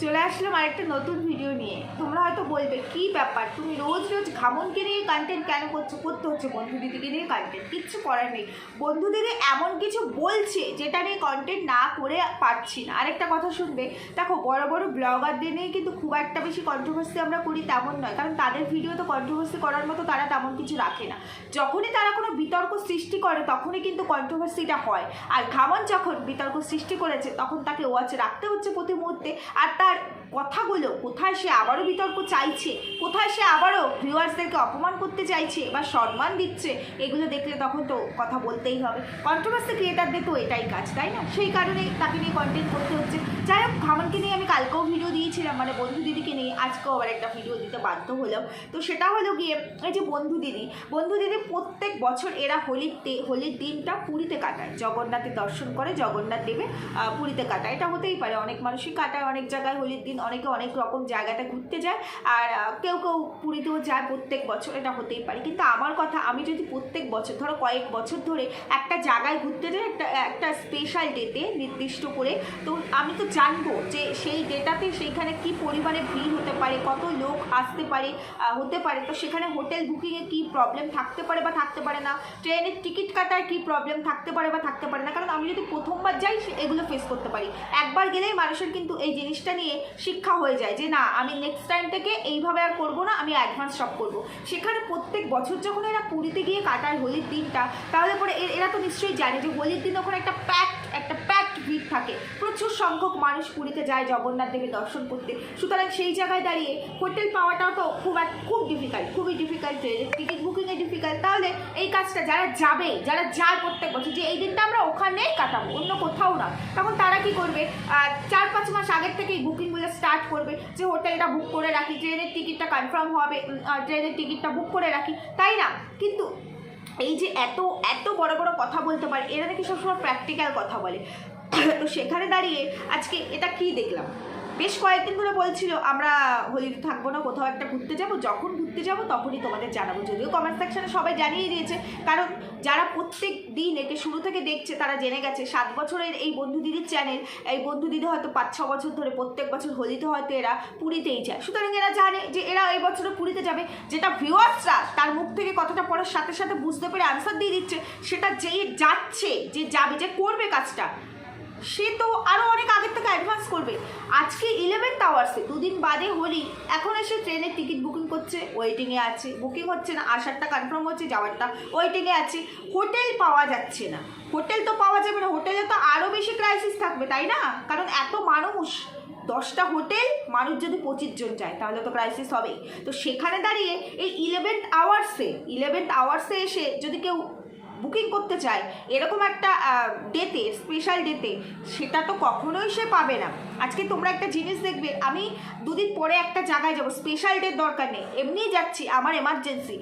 চলে আসলাম আরেকটা নতুন ভিডিও নিয়ে। তোমরা হয়তো বলবে, কি ব্যাপার? তুমি রোজ রোজ ঘামনকে নিয়ে কন্টেন্ট কেন করছ? করতে হচ্ছে বন্ধু দিদিকে নিয়ে কন্টেন্ট কিচ্ছু করার নেই। বন্ধু দিদি এমন কিছু বলছে যেটা নিয়ে কন্টেন্ট না করে পারছি না। আরেকটা কথা শুনবে, দেখো, বড় বড় ব্লগারদের নিয়ে কিন্তু খুব একটা বেশি কন্ট্রোভার্সি আমরা করি তেমন নয়। কারণ তাদের ভিডিও তো কন্ট্রোভার্সি করার মতো তারা তেমন কিছু রাখে না। যখনই তারা কোনো বিতর্ক সৃষ্টি করে, তখনই কিন্তু কন্ট্রোভার্সিটা হয়। আর ঘামন যখন বিতর্ক সৃষ্টি করেছে, তখন তাকে ওয়াচে রাখতে হচ্ছে প্রতি মুহূর্তে। আর তার কথাগুলো কোথায় সে আবারও বিতর্ক চাইছে? কোথায় সে আবারও ভিউয়ার্সদেরকে অপমান করতে চাইছে বা সম্মান দিচ্ছে? এগুলো দেখলে তখন তো কথা বলতেই হবে। কন্ট্রোভার্সি ক্রিয়েটারদের তো এটাই কাজ, তাই না? সেই কারণেই তাকে নিয়ে কন্টেন্ট করতে হচ্ছে। যাই হোক ঘামনকে নিয়ে আমি কালকেও ভিডিও দিয়েছিলাম মানে বন্ধু দিদিকে নিয়ে, আজকেও আবার একটা ভিডিও দিতে বাধ্য হলাম। তো সেটা হলো গিয়ে, এই যে বন্ধু দিদি বন্ধু দিদি প্রত্যেক বছর এরা হোলির হোলির দিনটা পুরীতে কাটায়। জগন্নাথের দর্শন করে, জগন্নাথ দেবে পুরীতে কাটায়। এটা হতেই পারে, অনেক মানুষই কাটায়, অনেক জায়গায় হোলির দিন অনেকে অনেক রকম জায়গাতে ঘুরতে যায়, আর কেউ কেউ পুরীতেও যায় প্রত্যেক বছর, এটা হতেই পারে। কিন্তু আমার কথা, আমি যদি প্রত্যেক বছর, ধরো কয়েক বছর ধরে একটা জায়গায় ঘুরতে যাই, একটা একটা স্পেশাল ডেতে নির্দিষ্ট করে, তো আমি তো জানব যে সেই ডেটাতে সেইখানে কি পরিমাণে ভিড় হতে পারে, কত লোক আসতে পারে হতে পারে। তো সেখানে হোটেল বুকিংয়ে কী প্রবলেম থাকতে পারে বা থাকতে পারে না? ট্রেনের টিকিট কাটার কী প্রবলেম থাকতে পারে বা থাকতে পারে না? কারণ আমি যদি প্রথমবার যাই এগুলো ফেস করতে পারি। একবার গেলেই মানুষের কিন্তু এই জিনিসটা নিয়ে শিক্ষা হয়ে যায় যে, না, আমি নেক্সট টাইম থেকে এইভাবে আর করব না, আমি অ্যাডভান্স সব করব। সেখানে প্রত্যেক বছর যখন এরা পুরীতে গিয়ে কাটায় হোলির দিনটা, তাহলে পরে এরা তো নিশ্চয়ই জানে যে হোলির দিন ওখানে একটা প্যাক একটা ভিড় থাকে। প্রচুর সংখ্যক মানুষ পুরীতে যায় জগন্নাথ দেবের দর্শন করতে। সুতরাং সেই জায়গায় দাঁড়িয়ে হোটেল পাওয়াটাও তো খুব এক, খুব ডিফিকাল্ট খুবই ডিফিকাল্ট টিকিট বুকিংয়ে ডিফিকাল্ট তাহলে এই কাজটা যারা যাবে, যারা যায় প্রত্যেক বছর, যে এই দিনটা আমরা ওখানেই কাটাবো, অন্য কোথাও না। তখন তারা কি করবে? চার, পাঁচ মাস আগের থেকেই বুকিংগুলো স্টার্ট করবে, যে হোটেলটা বুক করে রাখি ট্রেনের টিকিটটা কনফার্ম হবে ট্রেনের টিকিটটা বুক করে রাখি। তাই না? কিন্তু এই যে এত এত বড় বড় কথা বলতে পারে, এরা নাকি সবসময় প্র্যাকটিক্যাল কথা বলে। তো সেখানে দাঁড়িয়ে আজকে এটা কি দেখলাম? বেশ কয়েকদিন ধরে বলছিল, আমরা হোলিতে থাকব না, কোথাও একটা ঘুরতে যাব। যখন ঘুরতে যাব, তখনই তোমাদের জানাব। যদিও কমেন্ট সেকশনে সবাই জানিয়ে দিয়েছে, কারণ যারা প্রত্যেক দিন একে শুরু থেকে দেখছে, তারা জেনে গেছে, সাত বছরের এই বন্ধু দিদির চ্যানেল এই বন্ধু দিদি হয়তো পাঁচ ছ বছর ধরে প্রত্যেক বছর হোলিতে হয়তো এরা পুরীতেই যায়। সুতরাং এরা জানে যে এরা এই বছরে পুরীতে যাবে। যেটা ভিউয়ার্সরা তার মুখ থেকে কথাটা পড়ার সাথে সাথে বুঝতে পেরে আনসার দিয়ে দিচ্ছে, সেটা যেই যাচ্ছে, যে যাবে, যে করবে কাজটা সে তো আরও অনেক আগের থেকে অ্যাডভান্স করবে। আজকে ইলেভেন্থ আওয়ার্সে দুদিন বাদে হলি, এখন এসে ট্রেনের টিকিট বুকিং করছে ওয়েটিংয়ে আছে বুকিং হচ্ছে না, আসারটা কনফার্ম হচ্ছে, যাওয়ারটা ওয়েটিংয়ে আছে। হোটেল পাওয়া যাচ্ছে না। হোটেল তো পাওয়া যাবে না হোটেলে তো আরও বেশি ক্রাইসিস থাকবে, তাই না? কারণ এত মানুষ, দশটা হোটেল মানুষ যদি পঁচিশ জন যায়, তাহলে তো ক্রাইসিস হবেই। তো সেখানে দাঁড়িয়ে এই ইলেভেন্থ আওয়ার্সে ইলেভেন্থ আওয়ার্সে এসে যদি কেউ বুকিং করতে চায়, এরকম একটা ডেতে স্পেশাল ডেতে, সেটা তো কখনোই সে পাবে না। আজকে তোমরা একটা জিনিস দেখবে, আমি দুদিন পরে একটা জায়গায় যাব স্পেশাল ডের দরকার নেই, এমনিই যাচ্ছি, আমার এমার্জেন্সি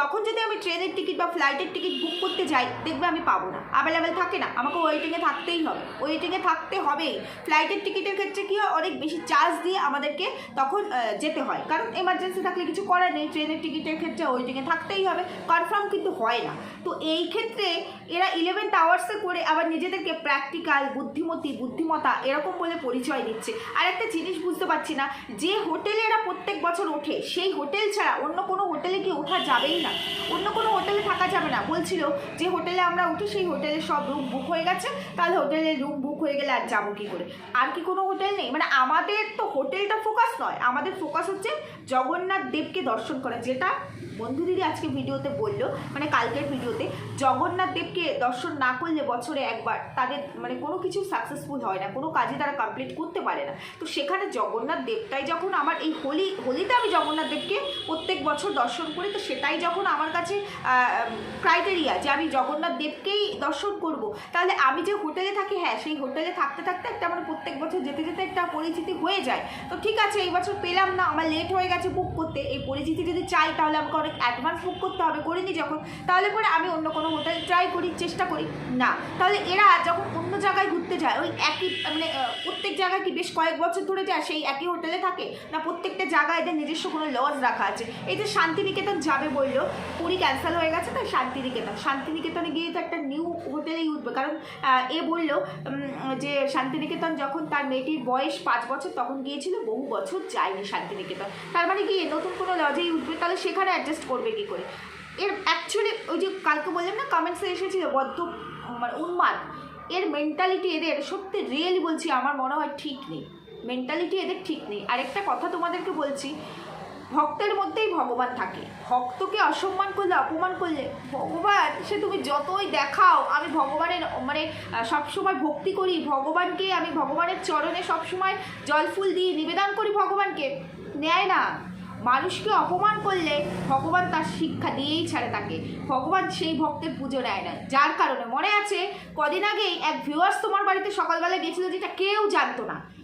তখন যদি আমি ট্রেনের টিকিট বা ফ্লাইটের টিকিট বুক করতে যাই, দেখবে আমি পাবো না। অ্যাভেলেবেল থাকে না। আমাকে ওয়েটিংয়ে থাকতেই হবে। ওয়েটিংয়ে থাকতে হবেই। ফ্লাইটের টিকিটের ক্ষেত্রে কী হয়? অনেক বেশি চার্জ দিয়ে আমাদেরকে তখন যেতে হয়। কারণ এমার্জেন্সি থাকলে কিছু করার নেই। ট্রেনের টিকিটের ক্ষেত্রে ওয়েটিংয়ে থাকতেই হবে। কনফার্ম কিন্তু হয় না। তো এই ক্ষেত্রে এরা ইলেভেন্থ আওয়ার্সে করে আবার নিজেদেরকে প্র্যাকটিক্যাল বুদ্ধিমতী, বুদ্ধিমতা এরকম বলে পরিচয় দিচ্ছে। আর একটা জিনিস বুঝতে পারছি না, যে হোটেলে এরা প্রত্যেক বছর ওঠে, সেই হোটেল ছাড়া অন্য কোনো হোটেলে কি ওঠা যাবেই না। অন্য কোনো হোটেলে থাকা যাবে না। বলছিল যে হোটেলে আমরা উঠি, সেই হোটেলে সব রুম বুক হয়ে গেছে। তাহলে হোটেলে রুম বুক হয়ে গেলে আর যাব কী করে? আর কি কোনো হোটেল নেই? মানে আমাদের তো হোটেলটা ফোকাস নয়। আমাদের ফোকাস হচ্ছে জগন্নাথ দেবকে দর্শন করা, যেটা বন্ধু দিদি আজকে ভিডিওতে বলল মানে কালকের ভিডিওতে, জগন্নাথ দেবকে দর্শন না করলে বছরে একবার তাদের মানে কোনো কিছু সাকসেসফুল হয় না, কোনো কাজে তারা কমপ্লিট করতে পারে না। তো সেখানে জগন্নাথ দেবটাই যখন আমার এই হোলি, হোলিতে আমি জগন্নাথ দেবকে প্রত্যেক বছর দর্শন করি, তো সেটাই যখন আমার কাছে ক্রাইটেরিয়া যে আমি জগন্নাথ দেবকেই দর্শন করব, তাহলে আমি যে হোটেলে থাকি হ্যাঁ সেই হোটেলে থাকতে থাকতে একটা আমার প্রত্যেক বছর যেতে যেতে একটা পরিচিতি হয়ে যায়। তো ঠিক আছে, এই বছর পেলাম না, আমার লেট হয়ে গেছে বুক করতে, এই পরিচিতি যদি চাই, তাহলে আমাকে অনেক অ্যাডভান্স বুক করতে হবে করিনি যখন, তাহলে পরে আমি অন্য কোনো হোটেল ট্রাই করি, চেষ্টা করি। না, তাহলে এরা যখন অন্য জায়গায় ঘুরতে যায়, ওই একই মানে প্রত্যেক জায়গায় কি বেশ কয়েক বছর ধরে যায় সেই একই হোটেলে থাকে? না প্রত্যেকটা জায়গায় এদের নিজস্ব কোনো লজ রাখা আছে? এই যে শান্তিনিকেতন যাবে বলল, পুরী ক্যান্সেল হয়ে গেছে, তাই শান্তিনিকেতন। শান্তিনিকেতনে গিয়ে তো একটা নিউ হোটেলেই উঠবে। কারণ এ বলল যে শান্তিনিকেতন যখন তার মেয়েটির বয়স পাঁচ বছর, তখন গিয়েছিল, বহু বছর যায়নি শান্তিনিকেতন। তার মানে কি, নতুন কোনো লজেই উঠবে, তাহলে সেখানে অ্যাডজাস্ট করবে কী করে? এর অ্যাকচুয়ালি ওই যে কালকে বললাম না কমেন্টসে এসেছিল বদ্ধ মানে উন্মাদ। এর মেন্টালিটি এদের, সত্যি রিয়েলি বলছি, আমার মনে হয় ঠিক নেই। মেন্টালিটি এদের ঠিক নেই। আরেকটা কথা তোমাদেরকে বলছি, ভক্তের মধ্যেই ভগবান থাকে। ভক্তকে অসম্মান করলে, অপমান করলে, ভগবান, সে তুমি যতই দেখাও, আমি ভগবানের মানে সবসময় ভক্তি করি, ভগবানকে আমি ভগবানের চরণে সবসময় জল ফুল দিই নিবেদন করি ভগবানকে। নেয় না। মানুষকে অপমান করলে ভগবান তার শিক্ষা দিয়েই ছাড়ে তাকে। ভগবান সেই ভক্তের পুজো নেয় না। যার কারণে মনে আছে, কদিন আগেই এক ভিউয়ার্স তোমার বাড়িতে সকালবেলা গেছিল যেটা কেউ জানতো না।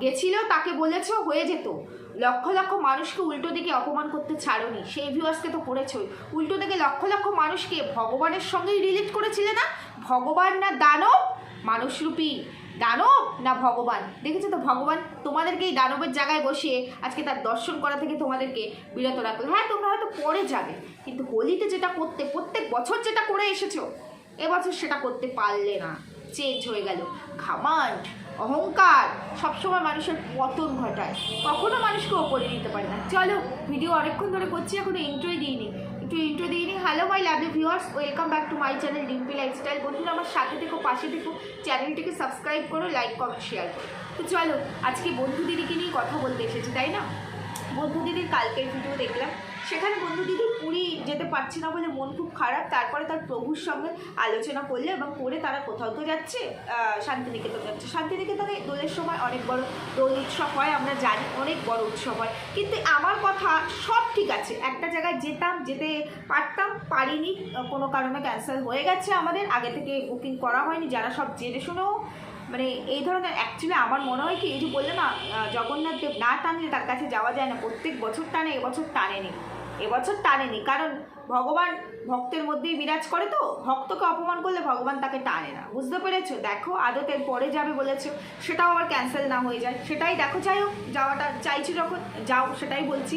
গেছিল, তাকে বলেছ, হয়ে যেত। লক্ষ লক্ষ মানুষকে উল্টো দিকে অপমান করতে ছাড়োনি। সেই ভিউয়ার্সকে তো করেছই। উল্টো দিকে লক্ষ লক্ষ মানুষকে ভগবানের সঙ্গেই রিলেট করেছিলে না? ভগবান না দানব, মানুষরূপী। দানব না ভগবান? দেখেছ তো, ভগবান তোমাদেরকে এই দানবের জায়গায় বসিয়ে আজকে তার দর্শন করা থেকে তোমাদেরকে বিরত রাখল হ্যাঁ তোমরা হয়তো পরে যাবে, কিন্তু হোলিতে যেটা করতে, প্রত্যেক বছর যেটা করে এসেছ, এবছর সেটা করতে পারলে না। চেঞ্জ হয়ে গেল। ঘামান্ড অহংকার সবসময় মানুষের পতন ঘটায়। কখনো মানুষকে ওপরে নিতে পারে না। চলো ভিডিও অনেকক্ষণ ধরে করছি, এখনও ইন্ট্রোই দিইনি। একটু ইন্টো দিয়ে নিই hello my lovely viewers welcome back to my channel Dimpi lifestyle বন্ধুরা, আমার সাথে দেখো পাশে দেখো চ্যানেলটিকে সাবস্ক্রাইব করো লাইক কমেন্ট শেয়ার করো। তো চলো, আজকে বন্ধু দিদিকে নিয়ে কথা বলতে এসেছি, তাই না? বন্ধু দিদির কালকের ভিডিও দেখলাম। সেখানে বন্ধু দিদি পুরী যেতে পারছে না বলে মন খুব খারাপ, তারপরে তার প্রভুর সঙ্গে আলোচনা করলে এবং করে তারা কোথাও তো যাচ্ছে শান্তিনিকেতন যাচ্ছে। শান্তিনিকেতনে দোলের সময় অনেক বড় দোল উৎসব হয়, আমরা জানি অনেক বড় উৎসব হয়। কিন্তু আমার কথা সব ঠিক আছে। একটা জায়গায় যেতাম, যেতে পারতাম, পারিনি, কোনো কারণে ক্যান্সেল হয়ে গেছে আমাদের। আগে থেকে বুকিং করা হয়নি, যারা সব জেনে শুনেও মানে এই ধরনের অ্যাকচুয়ালি আমার মনে হয় কি, এই যে বললে না জগন্নাথ দেব না টানলে তার কাছে যাওয়া যায় না। প্রত্যেক বছর টানে, এবছর টানেনি। এবছর টানেনি। কারণ ভগবান ভক্তের মধ্যেই বিরাজ করে তো? ভক্তকে অপমান করলে ভগবান তাকে টানে না। বুঝতে পেরেছ? দেখো, আদতের পরে যাবে বলেছ, সেটাও আবার ক্যান্সেল না হয়ে যায়। সেটাই দেখো, যাই হোক, যাওয়াটা চাইছি যখন, যাও, সেটাই বলছি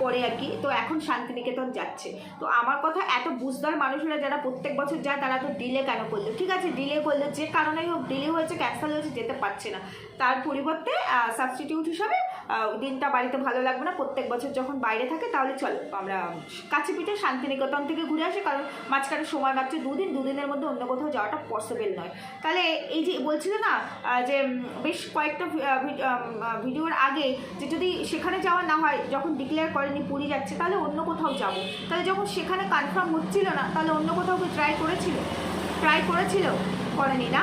পরে আর কি। তো এখন শান্তিনিকেতন যাচ্ছে। তো আমার কথা, এত বুঝদার মানুষেরা যারা প্রত্যেক বছর যায়, তারা তো ডিলে কেন করল? ঠিক আছে ডিলে করল, যে কারণেই হোক ডিলে হয়েছে ক্যান্সেল হয়েছে, যেতে পারছে না। তার পরিবর্তে সাবস্টিটিউট হিসাবে দিনটা বাড়িতে ভালো লাগবে না। প্রত্যেক বছর যখন বাইরে থাকে, তাহলে চলো। আমরা কাছে পিঠে শান্তিনিকেতন থেকে ঘুরে আসি, কারণ মাঝখানে সময় মাত্র দুদিন। দুদিনের মধ্যে অন্য কোথাও যাওয়াটা পসিবল নয়। তাহলে এই যে বলছিল না যে বেশ কয়েকটা ভিডিওর আগে যে যদি সেখানে যাওয়া না হয়, যখন ডিক্লেয়ার করেনি পুরী যাচ্ছে, তাহলে অন্য কোথাও যাব। তাহলে যখন সেখানে কনফার্ম হচ্ছিল না, তাহলে অন্য কোথাও কি ট্রাই করেছিল? ট্রাই করেছিল? করেনি না?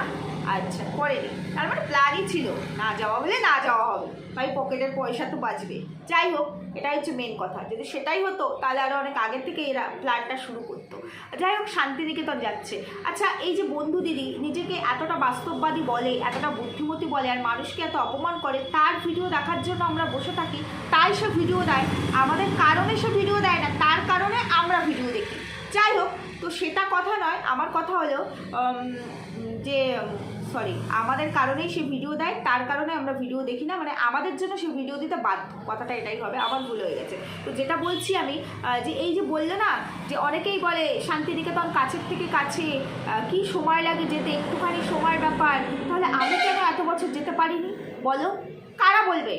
আচ্ছা করেনি। তার মানে প্ল্যানই ছিল, না যাওয়া হলে না যাওয়া হবে। ভাই পকেটের পয়সা তো বাঁচবে। যাই হোক, এটাই হচ্ছে মেন কথা। যদি সেটাই হতো, তাহলে আরও অনেক আগের থেকে এরা প্ল্যানটা শুরু করতো। যাই হোক, শান্তিনিকেতন যাচ্ছে। আচ্ছা এই যে বন্ধু দিদি, নিজেকে এতটা বাস্তববাদী বলে, এতটা বুদ্ধিমতী বলে, আর মানুষকে এত অপমান করে, তার ভিডিও দেখার জন্য আমরা বসে থাকি, তাই সে ভিডিও দেয়। আমাদের কারণে সে ভিডিও দেয় না, তার কারণে আমরা ভিডিও দেখি। যাই হোক, তো সেটা কথা নয়। আমার কথা হলো যে সরি আমাদের কারণেই সে ভিডিও দেয়, তার কারণে আমরা ভিডিও দেখি না মানে আমাদের জন্য সে ভিডিও দিতে বাধ্য। কথাটা এটাই হবে, আমার ভুল হয়ে গেছে। তো যেটা বলছি আমি যে এই যে বলল না, যে অনেকেই বলে, শান্তিনিকেতন কাছের থেকে কাছে কি সময় লাগে যেতে? একটুখানি সময়ের ব্যাপার। তাহলে আমি কেন এত বছর যেতে পারিনি? বলো, কারা বলবে?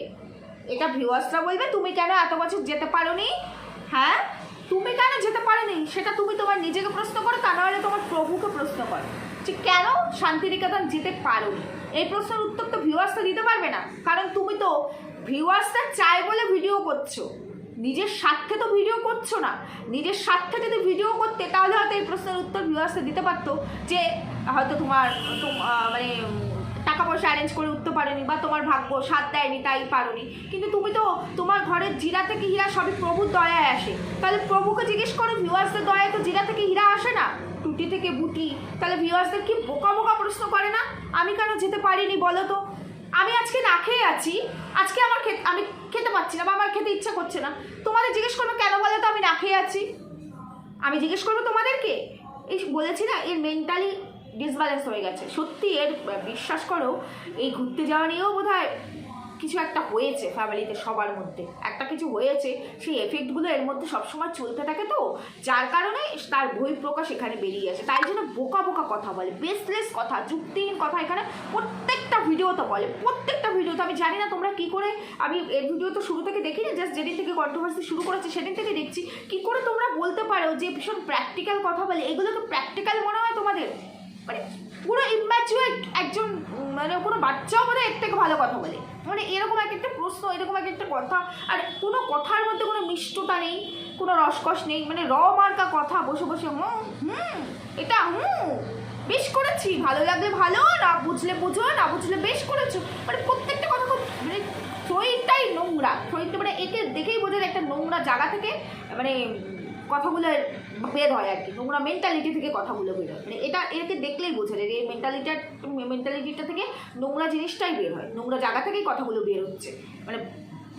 এটা ভিউয়ার্সরা বলবে, তুমি কেন এত বছর যেতে পারোনি? হ্যাঁ? তুমি কেন যেতে পারোনি? সেটা তুমি তোমার নিজেকে প্রশ্ন করো, তা নাহলে তোমার প্রভুকে প্রশ্ন করো। যে কেন শান্তিনিকেতন যেতে পারো এই প্রশ্নের উত্তর তো ভিউয়ার্সটা দিতে পারবে না। কারণ তুমি তো ভিউয়ার্সটা চাই বলে ভিডিও করছ। নিজের স্বার্থে তো ভিডিও করছ না। নিজের স্বার্থে যদি ভিডিও করতে, তাহলে হয়তো এই প্রশ্নের উত্তর ভিউয়ার্সে দিতে পারতো যে হয়তো তোমার, তোম- মানে টাকা পয়সা অ্যারেঞ্জ করে উঠতে পারেনি বা তোমার ভাগ্য সাথ দেয়নি, তাই পারোনি। কিন্তু তুমি তো তোমার ঘরের জিরা থেকে হীরা সবই প্রভুর দয়ায় আসে। তাহলে প্রভুকে জিজ্ঞেস করো ভিউয়ার্সদের দয়ায় তো জিরা থেকে হীরা আসে না? টুটি থেকে বুটি। তাহলে ভিউয়ার্সদের কি বোকা বোকা প্রশ্ন করে না? আমি কেন যেতে পারিনি বলো তো? আমি আজকে না খেয়ে আছি। আজকে আমার খেতে, আমি খেতে পাচ্ছি না বা আমার খেতে ইচ্ছা করছে না। তোমাদের জিজ্ঞেস করব, কেন বলো তো আমি না খেয়ে আছি? আমি জিজ্ঞেস করব তোমাদেরকে? এই বলেছি না, এর মেন্টালি ডিসব্যালেন্স হয়ে গেছে। সত্যি এর বিশ্বাস করো, এই ঘুরতে যাওয়া নিয়েও বোধ কিছু একটা হয়েছে ফ্যামিলিতে সবার মধ্যে। একটা কিছু হয়েছে, সেই এফেক্টগুলো এর মধ্যে সবসময় চলতে থাকে তো, যার কারণে তার বই প্রকাশ এখানে বেরিয়ে আসে। তাই জন্য বোকা বোকা কথা বলে বেসলেস কথা, যুক্তিহীন কথা এখানে প্রত্যেকটা ভিডিওতে বলে। প্রত্যেকটা ভিডিওতে আমি জানি না তোমরা কি করে, আমি এর ভিডিও তো শুরু থেকে দেখিনি জাস্ট যেদিন থেকে কন্ট্রোভার্সি শুরু করেছে সেদিন থেকে দেখছি। কি করে তোমরা বলতে পারো যে ভীষণ প্র্যাকটিক্যাল কথা বলে? এগুলো তো প্র্যাকটিক্যাল মনে হয় তোমাদের? মানে পুরো ইম্যাচুয়েট একজন মানে কোনো বাচ্চাও মানে এর থেকে ভালো কথা বলে। মানে এরকম এক একটা প্রশ্ন, এরকম এক একটা কথা, আর কোনো কথার মধ্যে কোনো মিষ্টতা নেই, কোনো রসকস নেই মানে র মার্কা কথা, বসে বসে হুম হুম, এটা হুম বেশ করেছি, ভালো লাগলে ভালো, না বুঝলে বুঝো, না বুঝলে বেশ করেছ। মানে প্রত্যেকটা কথা খুব মানে শরীরটাই নোংরা শরীরটা মানে একে দেখেই বোঝা যায় একটা নোংরা জায়গা থেকে মানে কথাগুলো বের হয় আর কি। নোংরা মেন্টালিটি থেকে কথাগুলো বের হয়। মানে এটা একে দেখলেই বোঝা যায় এই মেন্টালিটার মেন্টালিটিটা থেকে নোংরা জিনিসটাই বের হয়। নোংরা জায়গা থেকেই কথাগুলো বের হচ্ছে। মানে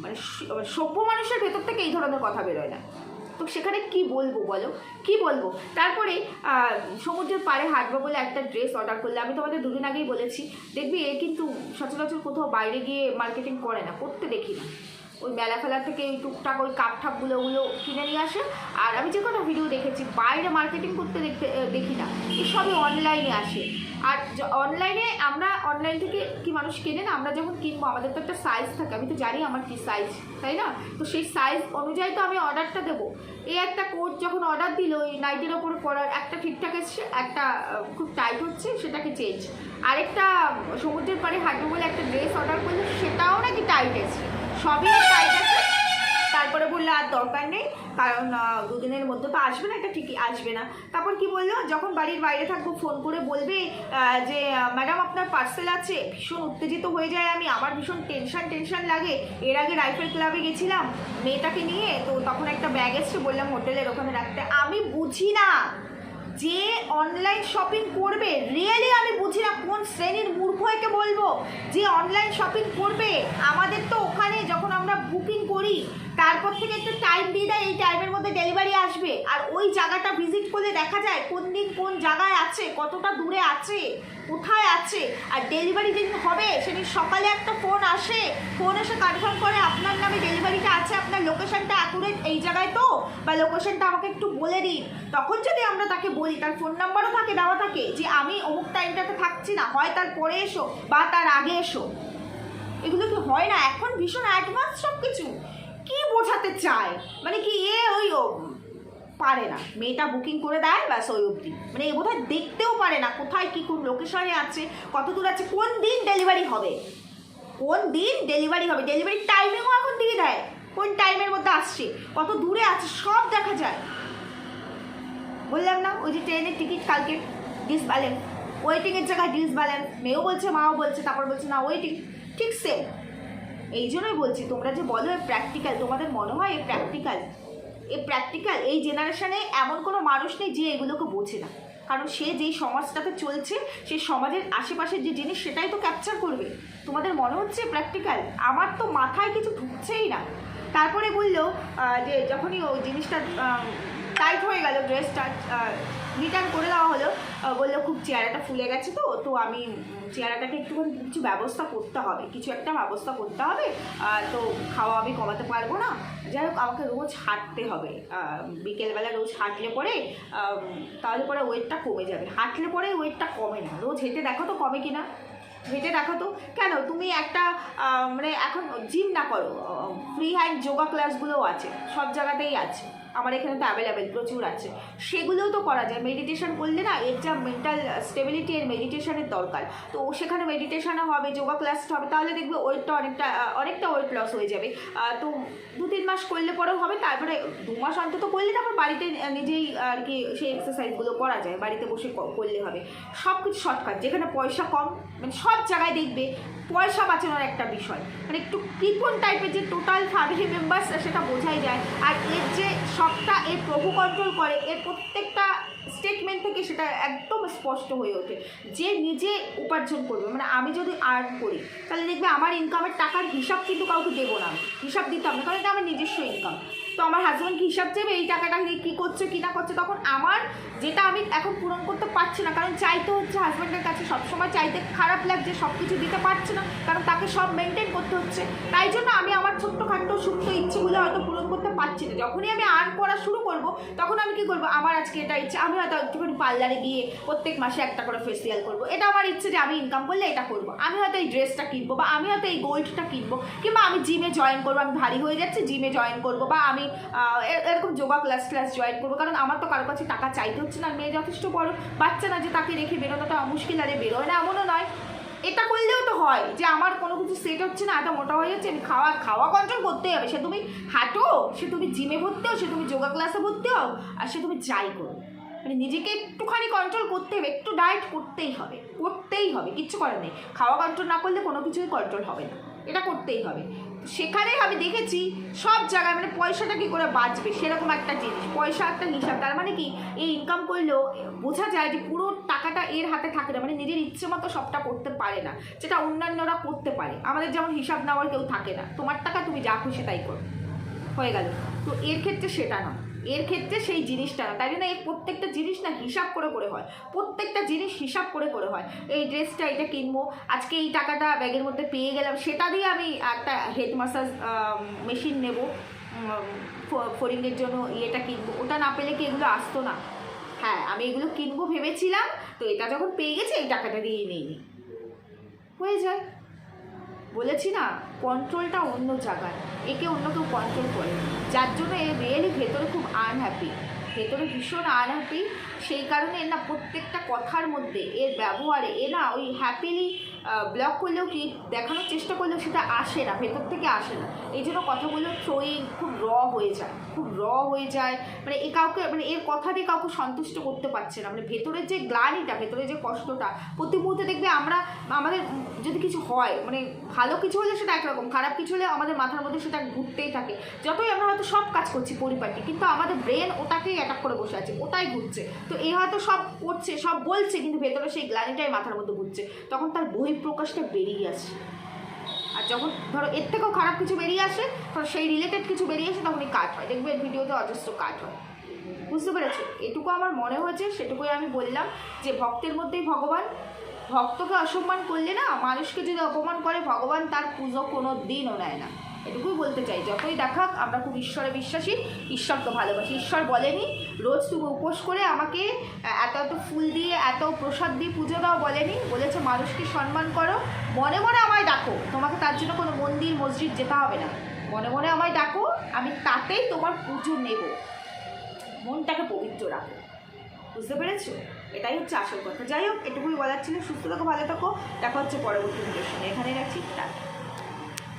মানে মানে সভ্য মানুষের ভেতর থেকে এই ধরনের কথা বেরোয় না। তো সেখানে কি বলব বলো? কি বলব? তারপরে সমুদ্রের পাড়ে হাঁটবো বলে একটা ড্রেস অর্ডার করলে। আমি তোমাদের দুদিন আগেই বলেছি, দেখবি এ কিন্তু সচরাচর কোথাও বাইরে গিয়ে মার্কেটিং করে না, করতে দেখি না। ওই মেলা ফেলা থেকে ওই টুকটাক ওই কাপ ঠাপগুলো ওগুলো কিনে নিয়ে আসে। আর আমি যে কটা ভিডিও দেখেছি, বাইরে মার্কেটিং করতে দেখতে দেখি না। এই সবই অনলাইনে আসে। আর অনলাইনে আমরা অনলাইন থেকে কি মানুষ কেনে না, আমরা যখন কিনবো, আমাদের তো একটা সাইজ থাকে। আমি তো জানি আমার কী সাইজ তাই না? তো সেই সাইজ অনুযায়ী তো আমি অর্ডারটা দেবো। এই একটা কোট যখন অর্ডার দিল, ওই নাইটের ওপরে পরার একটা ঠিকঠাক এসছে, একটা খুব টাইট হচ্ছে, সেটাকে চেঞ্জ আরেকটা সমুদ্রের পাড়ে হাঁটবো বলে একটা ড্রেস অর্ডার করল, সেটাও নাকি টাইট এসছে। সবই তারপরে বলল, আর দরকার নেই, কারণ দুদিনের মধ্যে তো আসবে না এটা ঠিকই আসবে না। তারপর কি বলল, যখন বাড়ির বাইরে থাকব ফোন করে বলবে যে ম্যাডাম আপনার পার্সেল আছে, ভীষণ উত্তেজিত হয়ে যায় আমি, আমার ভীষণ টেনশন টেনশন লাগে। এর আগে রাইফেল ক্লাবে গেছিলাম, মেয়েটাকে নিয়ে, তো তখন একটা ব্যাগ এসছে, বললাম, হোটেলের ওখানে রাখতে। আমি বুঝি না। যে অনলাইন শপিং করবে রিয়েলি আমি বুঝি না কোন শ্রেণির মূর্খ একে বলব? যে অনলাইন শপিং করবে, আমাদের তো ওখানে যখন আমরা বুকিং করি, তারপর থেকে একটা টাইম দিয়ে দেয়, এই টাইমের মধ্যে ডেলিভারি আসবে। আর ওই জায়গাটা ভিজিট করলে দেখা যায় কোন দিন কোন জায়গায় আছে, কতটা দূরে আছে, কোথায় আছে, আর ডেলিভারি যেদিন হবে, সেদিন সকালে একটা ফোন আসে ফোন এসে কনফার্ম করে আপনার নামে ডেলিভারিটা আছে, আপনার লোকেশনটা অ্যাকুরেট এই জায়গায় তো? বা লোকেশনটা আমাকে একটু বলে দিন। তখন যদি আমরা তাকে বলি তার ফোন নাম্বারও থাকে দেওয়া থাকে যে আমি অমুক টাইমটাতে থাকছি না হয় তার পরে এসো বা তার আগে এসো। এগুলো কি হয় না? এখন ভীষণ অ্যাডভান্স সব কিছু কি বোঝাতে চায়? মানে কি এ ওই ও, পারে না। মেয়েটা বুকিং করে দেয় ব্যাস ওই অবধি। মানে এ বোধহয় দেখতেও পারে না কোথায় কি কোন লোকেশনে আছে কত দূর আছে কোন দিন ডেলিভারি হবে? কোন দিন ডেলিভারি হবে? ডেলিভারি টাইমিংও এখন দিয়ে দেয়। কোন টাইমের মধ্যে আসছে? কত দূরে আছে? সব দেখা যায়। বললাম না, ওই যে ট্রেনের টিকিট কালকে ডিসব্যালেন্স ওয়েটিংয়ের জায়গায় ডিস ডিসব্যালেন্স মেয়েও বলছে, মাও বলছে, তারপর বলছে, না ওয়েটিং ঠিক সেম এই জন্যই বলছি, তোমরা যে বলো এ প্র্যাকটিক্যাল তোমাদের মনে হয় এ প্র্যাকটিক্যাল এ প্র্যাকটিক্যাল এই জেনারেশনে এমন কোনো মানুষ নেই যে এগুলোকে বোঝে না। কারণ সে যেই সমাজটাতে চলছে সেই সমাজের আশেপাশের যে জিনিস, সেটাই তো ক্যাপচার করবে। তোমাদের মনে হচ্ছে প্র্যাকটিক্যাল আমার তো মাথায় কিছু ঢুকছেই না। তারপরে বলল যে যখনই ওই জিনিসটা টাইট হয়ে গেল ড্রেসটা রিটার্ন করে দেওয়া হলো। বলল খুব চেহারাটা ফুলে গেছে তো তো আমি চেহারাটাকে একটুখানি কিছু ব্যবস্থা করতে হবে, কিছু একটা ব্যবস্থা করতে হবে তো খাওয়া আমি কমাতে পারব না। যাই হোক, আমাকে রোজ হাঁটতে হবে বিকেলবেলা রোজ হাঁটলে পরে তাহলে পরে ওয়েটটা কমে যাবে। হাঁটলে পরে ওয়েটটা কমে না। রোজ হেঁটে দেখো তো কমে কি না হেঁটে দেখো তো। কেন? তুমি একটা মানে এখন জিম না করো ফ্রি হ্যান্ড যোগা ক্লাসগুলোও আছে, সব জায়গাতেই আছে। আমার এখানে তো অ্যাভেলেবেল প্রচুর আছে। সেগুলোও তো করা যায়। মেডিটেশন করলে না যা মেন্টাল স্টেবিলিটি এর মেডিটেশনের দরকার। তো সেখানে মেডিটেশনও হবে যোগা ক্লাসটা হবে, তাহলে দেখবে ওয়েটটা অনেকটা অনেকটা ওয়েট লস হয়ে যাবে। তো দু তিন মাস করলে পরেও হবে, তারপরে দু মাস অন্তত করলে তারপর বাড়িতে নিজেই আর কি সেই এক্সারসাইজগুলো করা যায়, বাড়িতে বসে করলে হবে। সব কিছু শর্টকাট যেখানে পয়সা কম মানে সব জায়গায় দেখবে পয়সা বাঁচানোর একটা বিষয়। মানে একটু কৃপন টাইপের যে টোটাল ফ্যামিলি মেম্বার্স সেটা বোঝাই যায়। আর এর যে সবটা এর প্রভু কন্ট্রোল করে, এর প্রত্যেকটা স্টেটমেন্ট থেকে সেটা একদম স্পষ্ট হয়ে ওঠে। যে নিজে উপার্জন করবে মানে আমি যদি আর্ন করি, তাহলে দেখবে আমার ইনকামের টাকার হিসাব কিন্তু কাউকে দেবো না হিসাব দিতে হবে না, কারণ এটা আমার নিজস্ব ইনকাম তো আমার হাজব্যান্ড হিসাব চাইবে এই টাকাটা কী করছে, কী না করছে? তখন আমার যেটা আমি এখন পূরণ করতে পারছি না। কারণ চাইতে হচ্ছে হাজব্যান্ডের কাছে সবসময় চাইতে খারাপ লাগছে সব কিছু দিতে পারছে না। কারণ তাকে সব মেনটেন করতে হচ্ছে। তাই জন্য আমি আমার ছোট্টখাট্ট সুপ্ত ইচ্ছেগুলো হয়তো পূরণ করতে পারছি না। যখনই আমি আর্ন করা শুরু করব, তখন আমি কি করব? আমার আজকে এটা ইচ্ছে। আমি হয়তো একটুখানি পার্লারে গিয়ে প্রত্যেক মাসে একটা করে ফেসিয়াল করব। এটা আমার ইচ্ছে যে আমি ইনকাম করলে এটা করব। আমি হয়তো এই ড্রেসটা কিনবো বা আমি হয়তো এই গোল্ডটা কিনবো। কিংবা আমি জিমে জয়েন করব। আমি ভারী হয়ে যাচ্ছে জিমে জয়েন করব বা আমি এরকম যোগা ক্লাস ক্লাস জয়েন করব। কারণ আমার তো কারও কাছে টাকা চাইতে হচ্ছে না মেয়ে যথেষ্ট বড়। বাচ্চা না যে তাকে রেখে বেরোনোটা মুশকিল, আরে বেরোয় না এমনও নয়। এটা করলেও তো হয় যে আমার কোনো কিছু সেট হচ্ছে না, এত মোটা হয়ে যাচ্ছে, আমি খাওয়া খাওয়া কন্ট্রোল করতেই হবে। সে তুমি হাঁটো, সে তুমি জিমে ভর্তি হও, সে তুমি যোগা ক্লাসে ভর্তি হও, আর সে তুমি যাই করো। মানে নিজেকে একটুখানি কন্ট্রোল করতে হবে, একটু ডায়েট করতেই হবে করতেই হবে, কিচ্ছু করার নেই। খাওয়া কন্ট্রোল না করলে কোনো কিছুই কন্ট্রোল হবে না। এটা করতেই হবে। সেখানে আমি দেখেছি সব জায়গায় মানে পয়সাটা কী করে বাঁচবে? সেরকম একটা জিনিস। পয়সা একটা হিসাব। তার মানে কি? এই ইনকাম করলেও বোঝা যায় যে পুরো টাকাটা এর হাতে থাকে না মানে নিজের ইচ্ছে মতো সবটা করতে পারে না। যেটা অন্যান্যরা করতে পারে। আমাদের যেমন হিসাব নেওয়ার কেউ থাকে না। তোমার টাকা তুমি যা খুশি তাই করো। হয়ে গেল। তো এর ক্ষেত্রে সেটা না। এর ক্ষেত্রে সেই জিনিসটা না। তাই জন্য এই প্রত্যেকটা জিনিস না হিসাব করে করে হয়। প্রত্যেকটা জিনিস হিসাব করে করে হয়। এই ড্রেসটা এটা কিনবো, আজকে এই টাকাটা ব্যাগের মধ্যে পেয়ে গেলাম, সেটা দিয়ে আমি একটা হেড মাসাজ মেশিন নেব। ফরিংয়ের জন্য ইয়েটা কিনবো। ওটা না পেলে কি এগুলো আসতো না? হ্যাঁ আমি এগুলো কিনবো ভেবেছিলাম, তো এটা যখন পেয়ে গেছে, এই টাকাটা দিয়ে নিই হয়ে যায়। বলেছি না কন্ট্রোলটা অন্য জায়গায়। একে অন্য কেউ কন্ট্রোল করে। যার জন্য এ রিয়েলি ভেতরে খুব আনহ্যাপি ভেতরে ভীষণ আনহ্যাপি সেই কারণে না, প্রত্যেকটা কথার মধ্যে, এর ব্যবহারে, এ না ওই হ্যাপিলি ব্লক করলেও কি দেখানোর চেষ্টা করলেও সেটা আসে না, ভেতর থেকে আসে না। এই জন্য কথাগুলো থ্রোয়িং খুব র হয়ে যায়, খুব র হয়ে যায়। মানে এ কাউকে মানে এর কথা দিয়ে কাউকে সন্তুষ্ট করতে পারছে না। মানে ভেতরের যে গ্লানিটা, ভেতরের যে কষ্টটা, প্রতি মুহূর্তে দেখবে আমরা, আমাদের যদি কিছু হয় মানে ভালো কিছু হলে সেটা একরকম, খারাপ কিছু হলে আমাদের মাথার মধ্যে সেটা ঘুরতেই থাকে। যতই আমরা হয়তো সব কাজ করছি পরিপাটি, কিন্তু আমাদের ব্রেন ওটাকেই অ্যাটাক করে বসে আছে, ওটাই ঘুরছে। তো এ হয়তো সব করছে, সব বলছে, কিন্তু ভেতরে সেই গ্লানিটাই মাথার মধ্যে ঘুরছে। তখন তার বহিঃপ্রকাশটা বেরিয়ে আসে। আর যখন ধরো এর থেকেও খারাপ কিছু বেরিয়ে আসে, ধরো সেই রিলেটেড কিছু বেরিয়ে আসে, তখনই কাট হয়। দেখবে ভিডিওতে অজস্র কাট হয়। বুঝতে পেরেছ? এটুকু আমার মনে হয়েছে, সেটুকুই আমি বললাম যে ভক্তের মধ্যেই ভগবান। ভক্তকে অসম্মান করলে না মানুষকে যদি অপমান করে, ভগবান তার পুজো কোনো দিনও নেয় না। এটুকুই বলতে চাই, যতই দেখাক আমরা খুব ঈশ্বরে বিশ্বাসী, ঈশ্বরকে ভালোবাসি। ঈশ্বর বলেনি, রোজ তুমি উপোস করে আমাকে এত এত ফুল দিয়ে, এত প্রসাদ দিয়ে পুজো দাও বলেনি। বলেছে, মানুষকে সম্মান করো। মনে মনে আমায় ডাকো। তোমাকে তার জন্য কোনো মন্দির, মসজিদ যেতে হবে না। মনে মনে আমায় ডাকো, আমি তাতেই তোমার পুজো নেব। মনটাকে পবিত্র রাখো। বুঝতে পেরেছ? এটাই হচ্ছে আসল কথা। যাই হোক, এটুকুই বলার ছিল। সুস্থ থাকো, ভালো থাকো। দেখা হচ্ছে পরবর্তী সঙ্গে এখানে রাখছি। টাটা।